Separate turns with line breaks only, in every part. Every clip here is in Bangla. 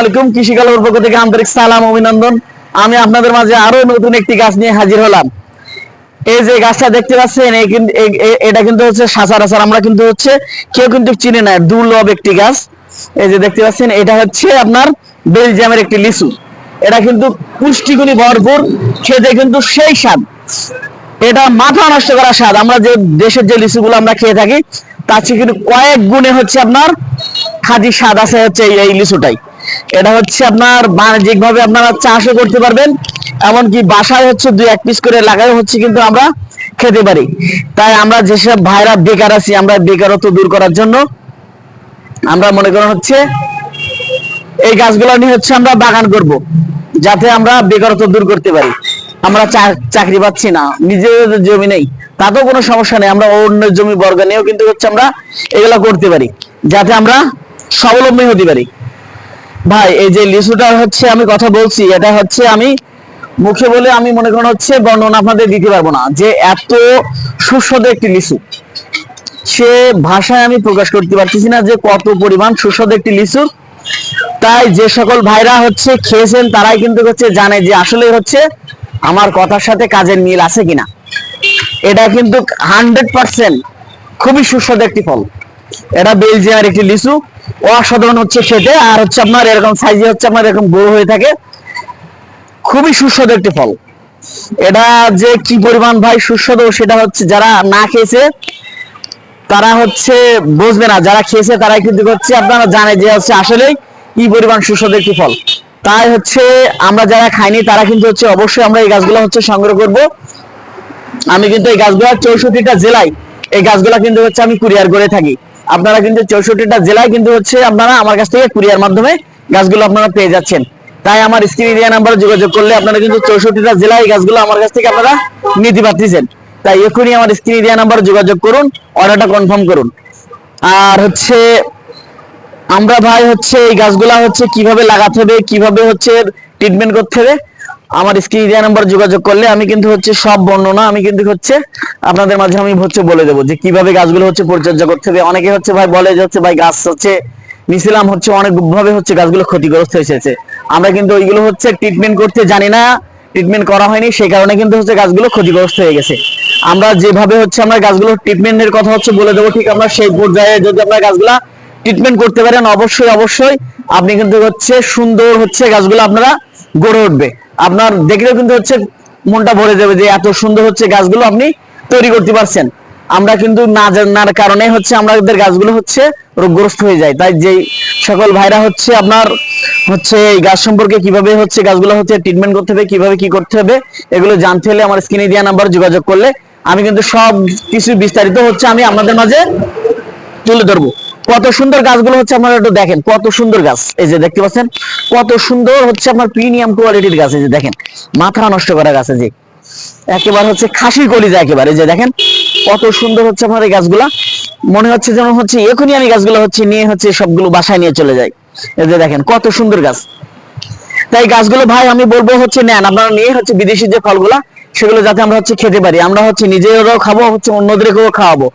আলাইকুম, কৃষি কালের পক্ষ থেকে আন্তরিক সালাম, অভিনন্দন। আমি আপনাদের মাঝে আরও নতুন একটি গাছ নিয়ে হাজির হলাম। এই যে গাছটা দেখতে পাচ্ছেন এটা কিন্তু হচ্ছে সচরাচর আমরা কিন্তু হচ্ছে কেউ কিন্তু চিনে না, দুর্লভ একটি গাছ। এই যে দেখতে পাচ্ছেন, এটা হচ্ছে আপনার বেলজিয়ামের একটি লিচু। এটা কিন্তু পুষ্টিগুণী ভরপুর, খেতে কিন্তু সেই স্বাদ। এটা মাথা নষ্ট করা স্বাদ। আমরা যে দেশের যে লিচুগুলো আমরা খেয়ে থাকি, তার চেয়ে কিন্তু কয়েক গুণে হচ্ছে আপনার খাঁটি স্বাদ আছে হচ্ছে এই লিচুটাই। এটা হচ্ছে আপনার বাণিজ্যিক ভাবে আপনারা চাষও করতে পারবেন, এমনকি বাসায় হচ্ছে দুই এক পিস করে লাগাই হচ্ছে কিন্তু আমরা খেতে পারি। তাই আমরা যেসব ভাইরা বেকার আছি, আমরা বেকারত্ব দূর করার জন্য আমরা মনে করেন হচ্ছে এই গাছগুলো নিয়ে হচ্ছে আমরা বাগান করব, যাতে আমরা বেকারত্ব দূর করতে পারি। আমরা চাকরি পাচ্ছি না, নিজেদের জমি নেই, তাতেও কোনো সমস্যা নেই, আমরা অন্য জমি বর্গ নিয়েও কিন্তু হচ্ছে আমরা এগুলা করতে পারি, যাতে আমরা স্বাবলম্বী হতে পারি। ভাই, এই যে লিচুটা হচ্ছে আমি কথা বলছি, এটা হচ্ছে আমি মুখে বলে আমি মনে করেন হচ্ছে বর্ণনা আপনাদের দিতে পারব না, যে এত সুস্বাদু একটি লিচু। সে ভাষায় আমি প্রকাশ করতে পারতেছি না যে কত পরিমাণ সুস্বাদু একটি লিচু। তাই যে সকল ভাইরা হচ্ছে খেয়েছেন, তারাই কিন্তু হচ্ছে জানে যে আসলে হচ্ছে আমার কথার সাথে কাজের মিল আছে কিনা। এটা কিন্তু হান্ড্রেড পার্সেন্ট খুবই সুস্বাদু একটি ফল। এটা বেলজিয়ামের একটি লিচু। অসাধারণ হচ্ছে খেতে, আর হচ্ছে আপনার এরকম সাইজে হচ্ছে আপনার এরকম বড় হয়ে থাকে। খুবই সুস্বাদু একটি ফল। এটা যে কি পরিমাণ ভাই সুস্বাদু, সেটা হচ্ছে যারা না খেয়েছে, তারা হচ্ছে বুঝবে না। যারা খেয়েছে, তারাই কিন্তু হচ্ছে আপনারা জানে যে হচ্ছে আসলে কি পরিমাণ সুস্বাদু একটি ফল। তাই হচ্ছে আমরা যারা খাইনি, তারা কিন্তু হচ্ছে অবশ্যই আমরা এই গাছগুলো হচ্ছে সংগ্রহ করব। আমি কিন্তু এই গাছগুলো চৌষট্টিটা জেলায় এই গাছগুলো কিন্তু হচ্ছে আমি কুরিয়ার করে থাকি। আপনারা কিন্তু চৌষট্টিটা জেলায় কিন্তু হচ্ছে আপনারা আমার কাছ থেকে কুরিয়ার মাধ্যমে গাছগুলো আপনারা পেয়ে যাচ্ছেন। তাই আমার স্ক্রিনে দেওয়া নাম্বারে যোগাযোগ করলে আপনারা কিন্তু চৌষট্টিটা জেলায় গাছগুলো আমার কাছ থেকে আপনারা নিতে পারতেছেন। তাই এখনই আমার স্ক্রিনে দেওয়া নাম্বারে যোগাযোগ করুন অর্ডারটা কনফার্ম করুন। আর হচ্ছে, আমরা ভাই হচ্ছে এই গাছগুলা হচ্ছে কীভাবে লাগাতে হবে, কীভাবে হচ্ছে ট্রিটমেন্ট করতে হবে আমার স্ক্রিন দেওয়া নাম্বার যোগাযোগ করলে আমি কিন্তু হচ্ছে সব বর্ণনা আমি কিন্তু হচ্ছে আপনাদের মাঝে আমি হচ্ছে বলে দেবো যে কীভাবে গাছগুলো হচ্ছে পরিচর্যা করতে হবে। অনেকে হচ্ছে ভাই বলে যে হচ্ছে ভাই গাছ হচ্ছে নিছিলাম হচ্ছে অনেক ভাবে হচ্ছে গাছগুলো ক্ষতিগ্রস্ত হয়েছে আমরা কিন্তু ওইগুলো হচ্ছে ট্রিটমেন্ট করতে জানি না ট্রিটমেন্ট করা হয়নি, সেই কারণে কিন্তু হচ্ছে গাছগুলো ক্ষতিগ্রস্ত হয়ে গেছে। আমরা যেভাবে হচ্ছে আমরা গাছগুলো ট্রিটমেন্টের কথা হচ্ছে বলে দেবো, ঠিক আমরা সেই পর্যায়ে যদি আমরা গাছগুলা ট্রিটমেন্ট করতে পারেন, অবশ্যই অবশ্যই আপনি কিন্তু হচ্ছে সুন্দর হচ্ছে গাছগুলো আপনারা গড়ে উঠবে। আপনার দেখলেও কিন্তু হচ্ছে মনটা ভরে যাবে যে এত সুন্দর হচ্ছে গাছগুলো আপনি তৈরি করতে পারছেন। আমরা কিন্তু না জানার কারণে হচ্ছে আমাদের গাছগুলো হচ্ছে রোগগ্রস্ত হয়ে যায়। তাই যেই সকল ভাইরা হচ্ছে আপনার হচ্ছে এই গাছ সম্পর্কে কীভাবে হচ্ছে গাছগুলো হচ্ছে ট্রিটমেন্ট করতে হবে, কীভাবে কি করতে হবে, এগুলো জানতে হলে আমার স্ক্রিনে দেওয়া নাম্বার যোগাযোগ করলে আমি কিন্তু সব কিছু বিস্তারিত হচ্ছে আমি আপনাদের মাঝে তুলে ধরবো। কত সুন্দর গাছগুলো হচ্ছে আপনারা একটু দেখেন, কত সুন্দর গাছ। এই যে দেখতে পাচ্ছেন, কত সুন্দর হচ্ছে আপনার প্রিমিয়াম কোয়ালিটির গাছ, এই যে দেখেন, মাথা নষ্ট করা গাছ যে। একেবারে হচ্ছে খাসির কলিজা একেবারে যে দেখেন, কত সুন্দর হচ্ছে আপনার এই গাছগুলা। মনে হচ্ছে যেমন হচ্ছে এখনই আমি গাছগুলো হচ্ছে নিয়ে হচ্ছে সবগুলো বাসায় নিয়ে চলে যাই। এই যে দেখেন, কত সুন্দর গাছ। তাই গাছগুলো ভাই আমি বলব হচ্ছে নেন, আপনারা নিয়ে হচ্ছে বিদেশি যে ফলগুলা সেগুলো যাতে আমরা হচ্ছে খেতে পারি। আমরা হচ্ছে নিজেরাও খাব, হচ্ছে অন্যদেরকেও খাওয়াবো।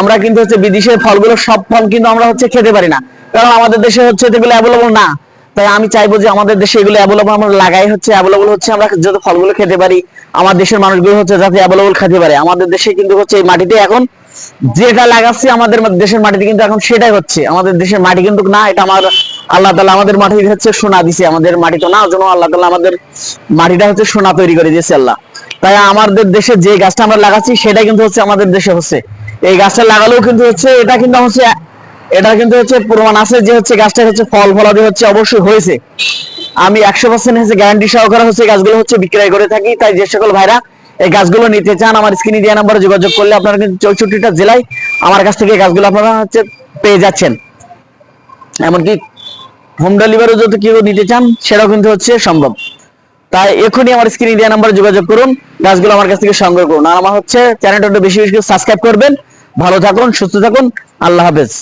আমরা কিন্তু হচ্ছে বিদেশের ফলগুলো, সব ফল কিন্তু আমরা হচ্ছে খেতে পারি না। কারণ আমাদের দেশে হচ্ছে এগুলো অ্যাভেলেবল না। তাই আমি চাইব যে আমাদের দেশে এগুলো অ্যাভেলেবল আমরা লাগাই হচ্ছে অ্যাভেলেবল হচ্ছে আমরা যত ফলগুলো খেতে পারি। আমার দেশের মানুষগুলো হচ্ছে যাতে অ্যাভেলেবল খেতে পারে। আমাদের দেশে কিন্তু হচ্ছে এই মাটিতে এখন যেটা লাগাচ্ছে আমাদের দেশের মাটিতে কিন্তু এখন সেটাই হচ্ছে। আমাদের দেশের মাটি কিন্তু না, এটা আমার আল্লাহ তালা আমাদের মাটি হচ্ছে সোনা দিছে। আমাদের মাটি তো না যেন আল্লাহ তালা আমাদের মাটিটা হচ্ছে সোনা তৈরি করে দিয়েছে আল্লাহ। তাই আমাদের দেশে যে গাছটা আমরা লাগাচ্ছি সেটা কিন্তু হচ্ছে আমাদের দেশে হচ্ছে। এই গাছটা লাগালেও কিন্তু হচ্ছে, এটা কিন্তু হচ্ছে এটা কিন্তু হচ্ছে প্রমাণ আছে যে হচ্ছে গাছটা হচ্ছে ফল ফলাদি হচ্ছে অবশ্যই হয়েছে। আমি একশো পার্সেন্ট হচ্ছে গ্যারান্টি সহকারে হচ্ছে গাছগুলো হচ্ছে বিক্রয় করে থাকি। তাই যে সকল ভাইরা এই গাছগুলো নিতে চান, আমার স্ক্রিনে দেওয়া নাম্বারে যোগাযোগ করলে আপনারা কিন্তু চৌষট্টিটা জেলায় আমার কাছ থেকে গাছগুলো আপনারা হচ্ছে পেয়ে যাচ্ছেন। এমনকি হোম ডেলিভারি যদি কেউ নিতে চান, সেটাও কিন্তু হচ্ছে সম্ভব। তাই এখনই আমার স্ক্রিনে দেওয়া নাম্বারে যোগাযোগ করুন। গাছগুলো আমার কাছ থেকে সংগ্রহ করুন। আর আমার হচ্ছে চ্যানেলটা বেশি বেশি সাবস্ক্রাইব করবেন। ভালো থাকুন, সুস্থ থাকুন। আল্লাহ হাফেজ।